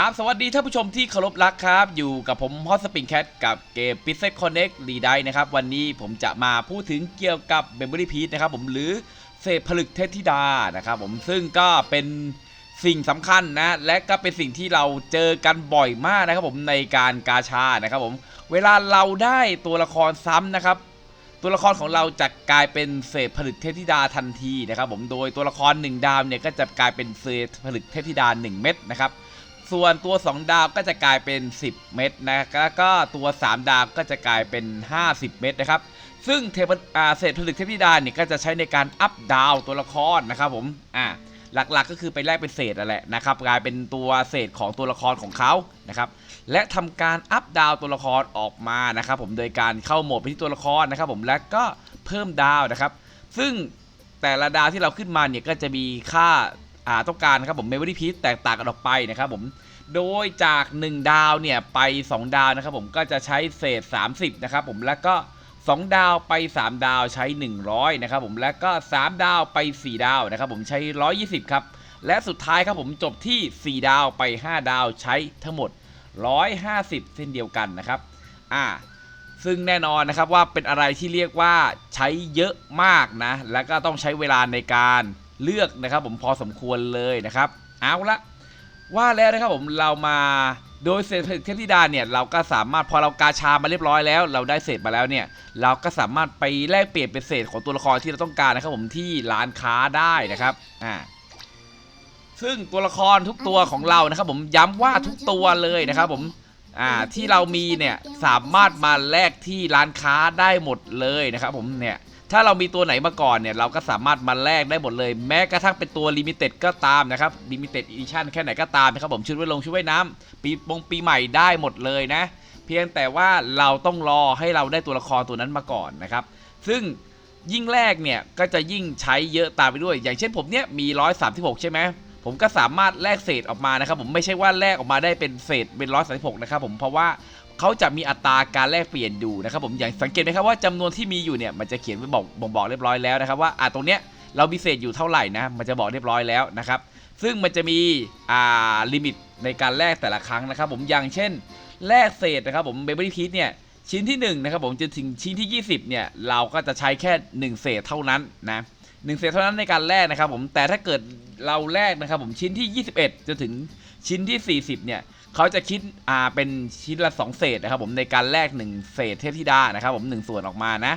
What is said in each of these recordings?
ครับสวัสดีท่านผู้ชมที่เคารพรักครับ อยู่กับผมฮอตสปริงแคทกับเกม p i x e l Connect รีไดนะครับ วันนี้ผมจะมาพูดถึงเกี่ยวกับ Memory p i e c นะครับผมหรือเศษผลึกเทพธิดานะครับผมซึ่งก็เป็นสิ่งสำคัญนะ และก็เป็นสิ่งที่เราเจอกันบ่อยมากนะครับผมในการกาชานะครับผมเวลาเราได้ตัวละครซ้ำนะครับ ตัวละครของเราจะกลายเป็นเศษผลึกเทพธิดาทันทีนะครับผมโดยตัวละคร 1 ดาวเนี่ยก็จะกลายเป็นเศษผลึกเทพธิดา 1 เม็ดนะครับ ส่วนตัว 2 ดาวก็จะกลายเป็น 10 เม็ดนะแล้วก็ตัว 3 ดาวก็จะกลายเป็น 50 เม็ดนะครับ ซึ่งเทพอ่าเศษผลึกเทพธิดาเนี่ยก็จะใช้ในการอัพดาวตัวละครนะครับผมอ่าหลักๆก็คือไปแลกเป็นเศษนั่นแหละนะครับกลายเป็นตัวเศษของตัวละครของเขานะครับและทำการอัพดาวตัวละครออกมานะครับผมโดยการเข้าโหมดไปที่ตัวละครนะครับผมและก็เพิ่มดาวนะครับ ซึ่งแต่ละดาวที่เราขึ้นมาเนี่ยก็จะมีค่า ต้องการนะครับผม memory piece แตกต่างกันออกไปนะครับผมโดยจาก 1 ดาวเนี่ยไป 2 ดาวนะครับผมก็จะใช้เศษ 30นะครับผมแล้วก็ 2 ดาวไป 3 ดาวใช้ 100นะครับผมและก็ 3 ดาวไป 4 ดาวนะครับผมใช้ 120ครับและสุดท้ายครับผมจบที่ 4 ดาวไป 5 ดาวใช้ทั้งหมด 150เส้นเดียวกันนะครับอ่าซึ่งแน่นอนนะครับว่าเป็นอะไรที่เรียกว่าใช้เยอะมากนะ แล้วก็ต้องใช้เวลาในการ เลือกนะครับผมพอสมควรเลยนะครับ เอาละว่าแล้วนะครับผมเรามาโดยเศษผลึกเทพธิดาเนี่ยเราก็สามารถพอเรากาชามาเรียบร้อยแล้ว เราได้เศษมาแล้วเนี่ยเราก็สามารถไปแลกเปลี่ยนเป็นเศษของตัวละครที่เราต้องการนะครับผมที่ร้านค้าได้นะครับอ่าซึ่งตัวละครทุกตัวของเรานะครับผมย้ำว่าทุกตัวเลยนะครับผมอ่าที่เรามีเนี่ยสามารถมาแลกที่ร้านค้าได้หมดเลยนะครับผมเนี่ย ถ้าเรามีตัวไหนมาก่อนเนี่ย เราก็สามารถมาแลกได้หมดเลย แม้กระทั่งเป็นตัวลิมิเต็ดก็ตามนะครับลิมิเต็ดอีดิชั่นแค่ไหนก็ตามนะครับผมชุดไว้ลงชุดไว้น้ำปีปงปีใหม่ได้หมดเลยนะ เพียงแต่ว่าเราต้องรอให้เราได้ตัวละครตัวนั้นมาก่อนนะครับ ซึ่งยิ่งแรกเนี่ยก็จะยิ่งใช้เยอะตามไปด้วย อย่างเช่นผมเนี่ยมี 136 ใช่ไหมผมก็สามารถแลกเศษออกมานะครับผมไม่ใช่ว่าแลกออกมาได้เป็นเศษเป็น136นะครับผมเพราะว่า เขาจะมีอัตราการแลกเปลี่ยนอยู่นะครับผมอย่างสังเกตไหมครับว่าจำนวนที่มีอยู่เนี่ยมันจะเขียนไว้บอกบ่งบอกเรียบร้อยแล้วนะครับว่าอ่าตรงเนี้ยเรามีเศษอยู่เท่าไหร่นะมันจะบอกเรียบร้อยแล้วนะครับซึ่งมันจะมีอ่าลิมิตในการแลกแต่ละครั้งนะครับผมอย่างเช่นแลกเศษนะครับผมเบเบอรี่พีทเนี่ยชิ้นที่1นะครับผมจนถึงชิ้นที่ 20เนี่ยเราก็จะใช้แค่ 1 เศษเท่านั้นนะหนึ่งเศษเท่านั้นในการแลกนะครับผมแต่ถ้าเกิดเราแลกนะครับผมชิ้นที่ 21จนถึงชิ้นที่ 40เนี่ย เขาจะคิดอ่าเป็นชิ้นละ 2 เศษนะครับผมในการแลก1 เศษเทพธิดานะครับผม1ส่วนออกมานะ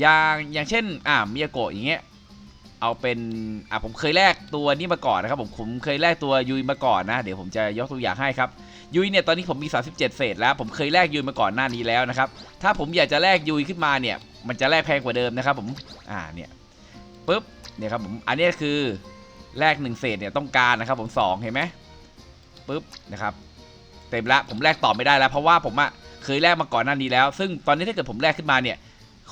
อย่างอย่างเช่นอ่ามิยาโกะอย่างเงี้ยเอาเป็นอ่าผมเคยแลกตัวนี้มาก่อนนะครับผมผมเคยแลกตัวยุยมาก่อนนะ เดี๋ยวผมจะยกตัวอย่างให้ครับยุยเนี่ยตอนนี้ผมมี 37 เศษแล้ว ผมเคยแลกยุยมาก่อนหน้านี้แล้วนะครับถ้าผมอยากจะแลกยุยขึ้นมาเนี่ยมันจะแลกแพงกว่าเดิมนะครับผมอ่าเนี่ยปุ๊บเนี่ยครับผมอันนี้คือแลกหนึ่งเศษเนี่ยต้องการนะครับผมสองเห็นไหมปุ๊บนะครับ เต็มละผมแลกต่อไม่ได้แล้ว เพราะว่าผมอะเคยแลกมาก่อนหน้านี้แล้ว ซึ่งตอนนี้ถ้าเกิดผมแลกขึ้นมาเนี่ย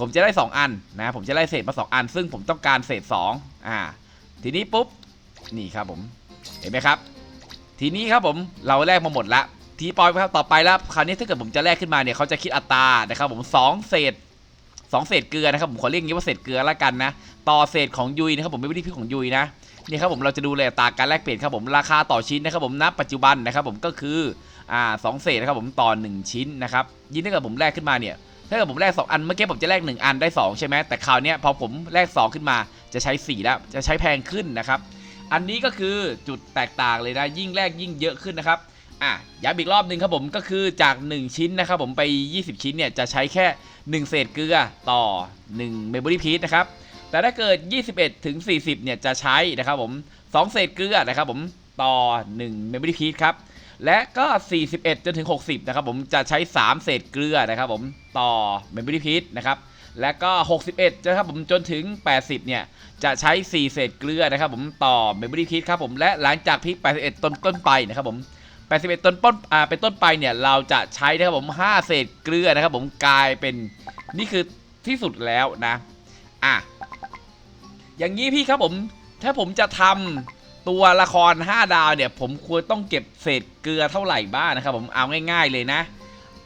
ผมจะได้ 2 อันนะผมจะได้เศษมา 2 อัน ซึ่งผมต้องการเศษ 2 อ่า ทีนี้ปุ๊บนี่ครับผมเห็นไหมครับ ทีนี้ครับผมเราแลกมาหมดละทีปอยครับต่อไปแล้วคราวนี้ถ้าเกิดผมจะแลกขึ้นมาเนี่ยเขาจะคิดอัตรานะครับผมสองเศษสองเศษเกลือนะครับผมขอเรียกงี้ว่าเศษเกลือละกันนะ ต่อเศษของยุยนะครับผมไม่ได้พิของยุยนะ นี่ครับผมเราจะดูเลยตาการแลกเปลี่ยนครับผมราคาต่อชิ้นนะครับผมณปัจจุบันนะครับผมก็คืออ่าสองเศษนะครับผมต่อ 1 ชิ้นนะครับยิ่งถ้าเกิดผมแลกขึ้นมาเนี่ยถ้าเกิดผมแลก2อันเมื่อกี้ผมจะแลก1อันได้ 2 ใช่ไหมแต่คราวนี้พอผมแลก 2 ขึ้นมาจะใช้ 4 แล้วจะใช้แพงขึ้นนะครับ อันนี้ก็คือจุดแตกต่างเลยนะยิ่งแรกยิ่งเยอะขึ้นนะครับอะย้ำอีกรอบหนึ่งครับผมก็คือจาก 1 ชิ้นนะครับผมไป 20 ชิ้นเนี่ยจะใช้แค่ 1 เศษเกลือต่อ1 Memory Piece นะครับ แต่ถ้าเกิด 21 ถึง 40 เนี่ยจะใช้นะครับผม 2 เศษเกลือนะครับผมต่อ 1 Memory Piece ครับ และก็ 41 จนถึง 60 นะครับผมจะใช้ 3 เศษเกลือนะครับผมต่อ Memory Piece นะครับและก็ 61นะครับผมจนถึง 80 เนี่ย จะใช้ 4 เศษเกลือนะครับผมต่อ Memory Piece ครับผมและหลังจากพีค81 ต้นต้นไปนะครับผม81ต้นต้นอ่าเป็นต้นไปเนี่ยเราจะใช้นะครับผม 5 เศษเกลือนะครับผมกลายเป็นนี่คือที่สุดแล้วนะ อะ อย่างนี้พี่ครับผม ถ้าผมจะทำตัวละคร 5 ดาวเนี่ย ผมควรต้องเก็บเศษเกลือเท่าไหร่บ้างนะครับผม เอาง่าย ๆ เลยนะ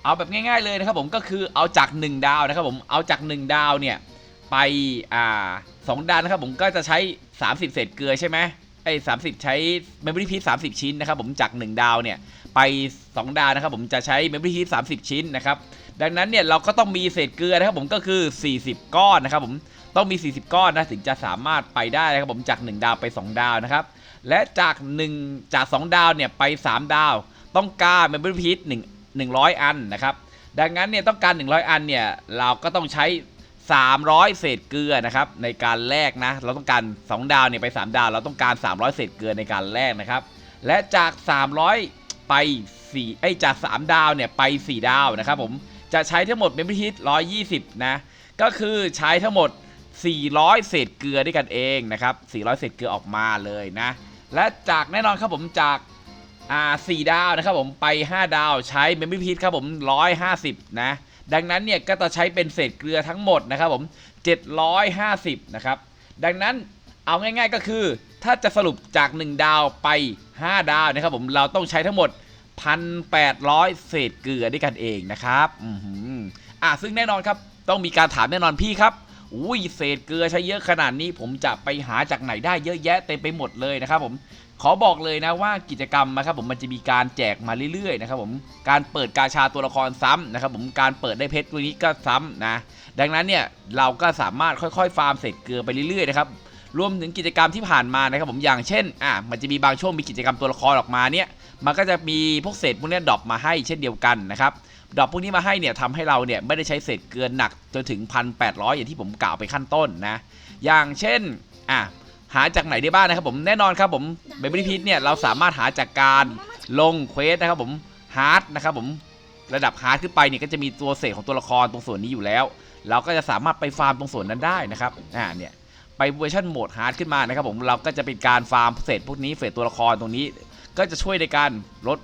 เอาแบบง่าย ๆเลยนะครับผมก็คือเอาจาก 1 ดาวนะครับผม เอาจาก 1 ดาวเนี่ยไปอ่าสองดาวนะครับผมก็จะใช้ 30 เศษเกลือใช่ไหมไอ้สามสิบใช้ Memory Piece 30ชิ้นนะครับผมจาก 1 ดาวเนี่ยไป 2 ดาวนะครับผมจะใช้ Memory Piece 30ชิ้นนะครับดังนั้นเนี่ยเราก็ต้องมีเศษเกลือนะครับผมก็คือ 40 ก้อนนะครับผม ต้องมี 40 ก้อนนะถึงจะสามารถไปได้นะครับผมจาก 1 ดาวไป 2 ดาวนะครับ และจาก 1 จาก 2 ดาวเนี่ยไป 3 ดาว ต้องการ Memory Piece 1 100อันนะครับ ดังนั้นเนี่ยต้องการ 100 อันเนี่ยเราก็ต้องใช้ 300 เศษเกลือนะครับในการแลกนะ เราต้องการ 2 ดาวเนี่ยไป 3 ดาว เราต้องการ 300 เศษเกลือในการแลกนะครับ และจาก 300 ไป4ไอ้จาก 3 ดาวเนี่ยไป 4 ดาวนะครับผมจะใช้ทั้งหมด Memory Hit 120 นะ ก็คือใช้ทั้งหมด 400 เศษเกลือด้วยกันเองนะครับ 400 เศษเกลือออกมาเลยนะ และจากแน่นอนครับผมจากอ่า4ดาวนะครับผมไป 5 ดาวใช้ Memory Hit ครับผม 150 นะ ดังนั้นเนี่ยก็จะใช้เป็นเศษเกลือทั้งหมดนะครับผม 750 นะครับ ดังนั้นเอาง่ายๆก็คือ ถ้าจะสรุปจาก 1 ดาวไป 5 ดาวนะครับผมเราต้องใช้ทั้งหมด 1,800 เศษเกลือด้วยกันเองนะครับ อือหืออะซึ่งแน่นอนครับต้องมีการถามแน่นอนพี่ครับ อุ้ยเศษเกลือใช้เยอะขนาดนี้ ผมจะไปหาจากไหนได้เยอะแยะเต็มไปหมดเลยนะครับผมขอบอกเลยนะว่ากิจกรรมนะครับผมมันจะมีการแจกมาเรื่อยๆนะครับผมการเปิดกาชาตัวละครซ้ำนะครับผมการเปิดได้เพชรตัวนี้ก็ซ้ำนะดังนั้นเนี่ยเราก็สามารถค่อยๆ ฟาร์มเศษเกลือไปเรื่อยๆนะครับรวมถึงกิจกรรมที่ผ่านมานะครับผมอย่างเช่นอะมันจะมีบางช่วงมีกิจกรรมตัวละครออกมาเนี่ยมันก็จะมีพวกเศษพวกนี้ดรอปมาให้เช่นเดียวกันนะครับ ดอปพวกนี้มาให้เนี่ยทำให้เราเนี่ยไม่ได้ใช้เศษเกลือหนักจนถึง 1,800 อย่างที่ผมกล่าวไปขั้นต้นนะ อย่างเช่นอะหาจากไหนได้บ้างนะครับผมแน่นอนครับผมเบบี้พีทเนี่ยเราสามารถหาจากการลงเควสนะครับผมฮาร์ดนะครับผมระดับฮาร์ดขึ้นไปเนี่ยก็จะมีตัวเศษของตัวละครตรงส่วนนี้อยู่แล้ว เราก็จะสามารถไปฟาร์มตรงส่วนนั้นได้นะครับอ่าเนี่ยไปเวอร์ชันโหมดฮาร์ดขึ้นมานะครับผมเราก็จะเป็นการฟาร์มเศษพวกนี้เศษตัวละครตรงนี้ ก็จะช่วยในการลด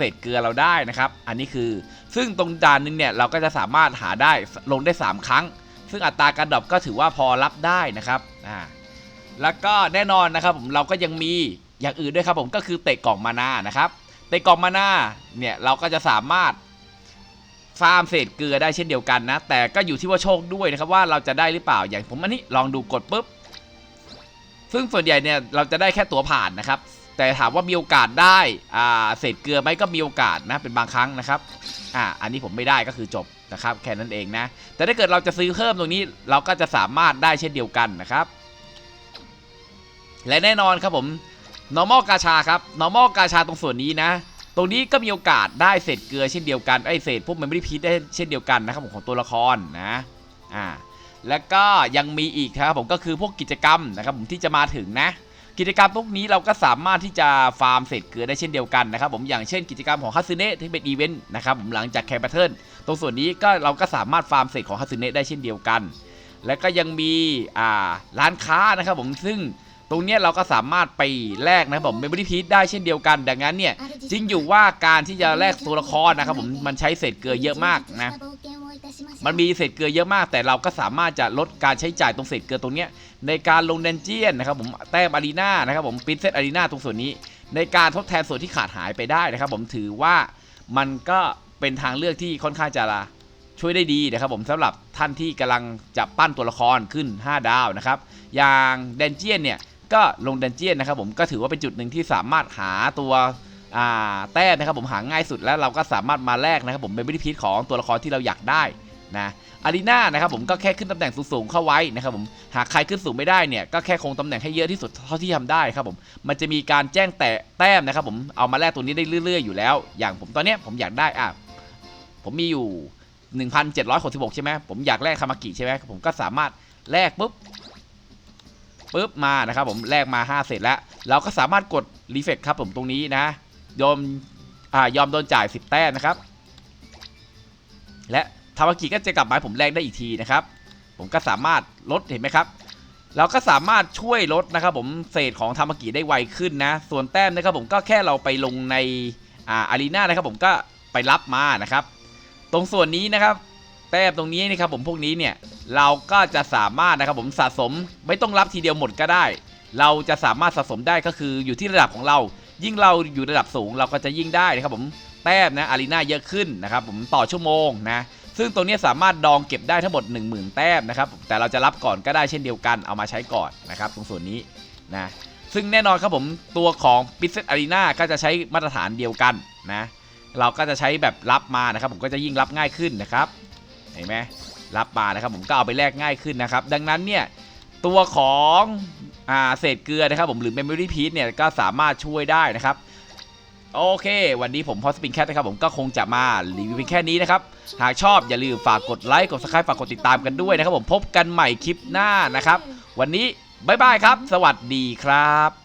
เศษเกลือเราได้นะครับ อันนี้คือ ซึ่งตรงด่านนึงเนี่ยเราก็จะสามารถหาได้ลงได้ 3 ครั้ง ซึ่งอัตราการดรอปก็ถือว่าพอรับได้นะครับอ่าแล้วก็แน่นอนนะครับผมเราก็ยังมีอย่างอื่นด้วยครับผมก็คือเตะกล่องมานานะครับเตะกล่องมานาเนี่ยเราก็จะสามารถฟาร์มเศษเกลือได้เช่นเดียวกันนะ แต่ก็อยู่ที่ว่าโชคด้วยนะครับว่าเราจะได้หรือเปล่าอย่างผมอันนี้ลองดูกดปุ๊บซึ่งส่วนใหญ่เนี่ยเราจะได้แค่ตัวผ่านนะครับ แต่ถามว่ามีโอกาสได้อ่าเศษเกลือไหมก็มีโอกาสนะเป็นบางครั้งนะครับอ่าอันนี้ผมไม่ได้ก็คือจบนะครับแค่นั้นเองนะ แต่ถ้าเกิดเราจะซื้อเพิ่มตรงนี้เราก็จะสามารถได้เช่นเดียวกันนะครับ และแน่นอนครับผม normal กาชาครับ normal กาชาตรงส่วนนี้นะ ตรงนี้ก็มีโอกาสได้เศษเกลือเช่นเดียวกันไอ้เศษพวก memory piece ได้เช่นเดียวกันนะครับผมของตัวละครนะอ่าแล้วก็ยังมีอีกครับผมก็คือพวกกิจกรรมนะครับผมที่จะมาถึงนะ กิจกรรมพวกนี้เราก็สามารถที่จะฟาร์มเศษเกลือได้เช่นเดียวกันนะครับผมอย่างเช่นกิจกรรมของฮัตสึเนะที่เป็นอีเวนต์นะครับผมหลังจากแคมเปญตรงส่วนนี้ก็เราก็สามารถฟาร์มเศษของฮัตสึเนะได้เช่นเดียวกัน แล้วก็ยังมีอ่าร้านค้านะครับผมซึ่งตรงนี้เราก็สามารถไปแลกนะครับผมเมมโมรี่พีได้เช่นเดียวกัน ดังนั้นเนี่ยจริงอยู่ว่าการที่จะแลกตัวละครนะครับผมมันใช้เศษเกลือเยอะมากนะ มันมีเศษเกลือเยอะมาก แต่เราก็สามารถจะลดการใช้จ่ายตรงเศษเกลือตรงเนี้ยในการลงเดนเจียนนะครับผมแต้มอารีนานะครับผมปินเซตอารีนาตรงส่วนนี้ ในการทดแทนส่วนที่ขาดหายไปได้นะครับ ผมถือว่ามันก็เป็นทางเลือกที่ค่อนข้างจะช่วยได้ดีนะครับผมสำหรับท่านที่กำลังจะปั้นตัวละครขึ้น 5 ดาวนะครับ อย่างเดนเจียนเนี่ยก็ลงเดนเจียนนะครับ ผมก็ถือว่าเป็นจุดหนึ่งที่สามารถหาตัวแต้มนะครับผมหาง่ายสุดแล้วเราก็สามารถมาแลกนะครับผมเป็นบิลิพีทของตัวละครที่เราอยากได้ นะอารีนานะครับผมก็แค่ขึ้นตำแหน่งสูงๆเข้าไว้นะครับผมหากใครขึ้นสูงไม่ได้เนี่ยก็แค่คงตำแหน่งให้เยอะที่สุดเท่าที่ทำได้ครับผมมันจะมีการแจ้งแต่แต้มนะครับผมเอามาแลกตัวนี้ได้เรื่อย ๆ อยู่แล้ว อย่างผมตอนเนี้ยผมอยากได้อะผมมีอยู่ 1,766 ใช่ไหมผมอยากแลกคามากิใช่ไหมผมก็สามารถแลกปุ๊บปุ๊บมานะครับผมแลกมา 5 เสร็จแล้ว เราก็สามารถกดรีเฟกครับผมตรงนี้นะยอมอ่ายอมโดนจ่าย 10 แต้มนะครับ และ ทาวากิก็จะกลับมาให้ผมแลกได้อีกทีนะครับ ผมก็สามารถลดเห็นไหมครับ เราก็สามารถช่วยลดนะครับ ผมเศษของทามากิได้ไวขึ้นนะ ส่วนแต้มนะครับผมก็แค่เราไปลงในอ่าอารีนานะครับ ผมก็ไปรับมานะครับ ตรงส่วนนี้นะครับ แต้มตรงนี้นะครับผมพวกนี้เนี่ยเราก็จะสามารถนะครับผมสะสมไม่ต้องรับทีเดียวหมดก็ได้ เราจะสามารถสะสมได้ก็คืออยู่ที่ระดับของเรา ยิ่งเราอยู่ระดับสูงเราก็จะยิ่งได้นะครับผมแต้มนะอารีนาเยอะขึ้นนะครับผมต่อชั่วโมงนะ ซึ่งตรงนี้สามารถดองเก็บได้ทั้งหมด 10,000 แต้มนะครับ แต่เราจะรับก่อนก็ได้เช่นเดียวกัน เอามาใช้ก่อนนะครับตรงส่วนนี้นะ ซึ่งแน่นอนครับผมตัวของ b i s e t Arena ก็จะใช้มาตรฐานเดียวกันนะ เราก็จะใช้แบบรับมานะครับ ผมก็จะยิ่งรับง่ายขึ้นนะครับ เห็นไหมรับมานะครับผมก็เอาไปแลกง่ายขึ้นนะครับ ดังนั้นเนี่ยตัวของอเศษเกลือนะครับผมหรือ Memory Piece เนี่ยก็สามารถช่วยได้นะครับ โอเค วันนี้ผมพอสปินแคทนะครับผมก็คงจะมารีวิวเพียงแค่นี้นะครับ หากชอบอย่าลืมฝากกดไลค์ กดซับสไครป์ฝากกดติดตามกันด้วยนะครับผมพบกันใหม่คลิปหน้านะครับ วันนี้บ๊ายบายครับ สวัสดีครับ